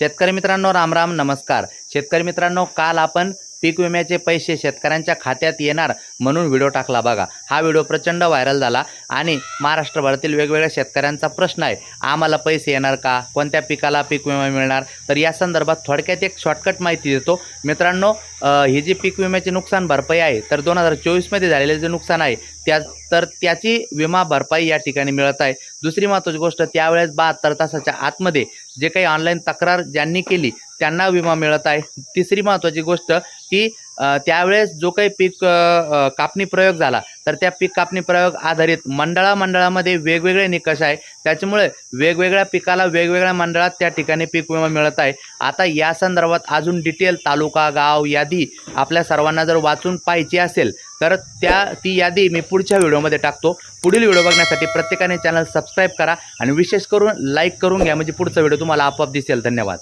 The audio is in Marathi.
शेतकरी मित्रांनो रामराम नमस्कार. शेतकरी मित्रांनो काल आपण पीक विम्याचे पैसे शेतकऱ्यांच्या खात्यात येणार म्हणून व्हिडिओ टाकला बघा. हा व्हिडिओ प्रचंड व्हायरल झाला आणि महाराष्ट्रभरातील वेगवेगळ्या शेतकऱ्यांचा प्रश्न आहे. आम्हाला पैसे येणार का? कोणत्या पिकाला पीक विमा मिळणार? तर या संदर्भात थोडक्यात एक शॉर्टकट माहिती देतो. मित्रांनो ही जी पीक विम्याची नुकसान भरपाई आहे तर दोन हजार चोवीसमध्ये झालेले जे नुकसान आहे त्या तर त्याची विमा भरपाई या ठिकाणी मिळत आहे. दुसरी महत्त्वाची गोष्ट त्यावेळेस बहात्तर तासाच्या आतमध्ये जे काही ऑनलाईन तक्रार ज्यांनी केली त्यांना विमा मिळत आहे. तिसरी महत्त्वाची गोष्ट की त्यावेळेस जो काही पीक कापणी प्रयोग झाला तर त्या पीक कापणी प्रयोग आधारित मंडळा मंडळामध्ये वेगवेगळे निकष आहे. त्याच्यामुळे वेगवेगळ्या पिकाला वेगवेगळ्या मंडळात त्या ठिकाणी पीक विमा मिळत आहे. आता या संदर्भात अजून डिटेल तालुका गाव यादी आपल्या सर्वांना जर वाचून पाहिजे असेल तर त्या ती यादी मी पुढच्या व्हिडिओमध्ये टाकतो. पुढील व्हिडिओ बघण्यासाठी प्रत्येकाने चॅनल सबस्क्राईब करा आणि विशेष करून लाईक करून घ्या. म्हणजे पुढचा व्हिडिओ तुम्हाला आपोआप दिसेल. धन्यवाद.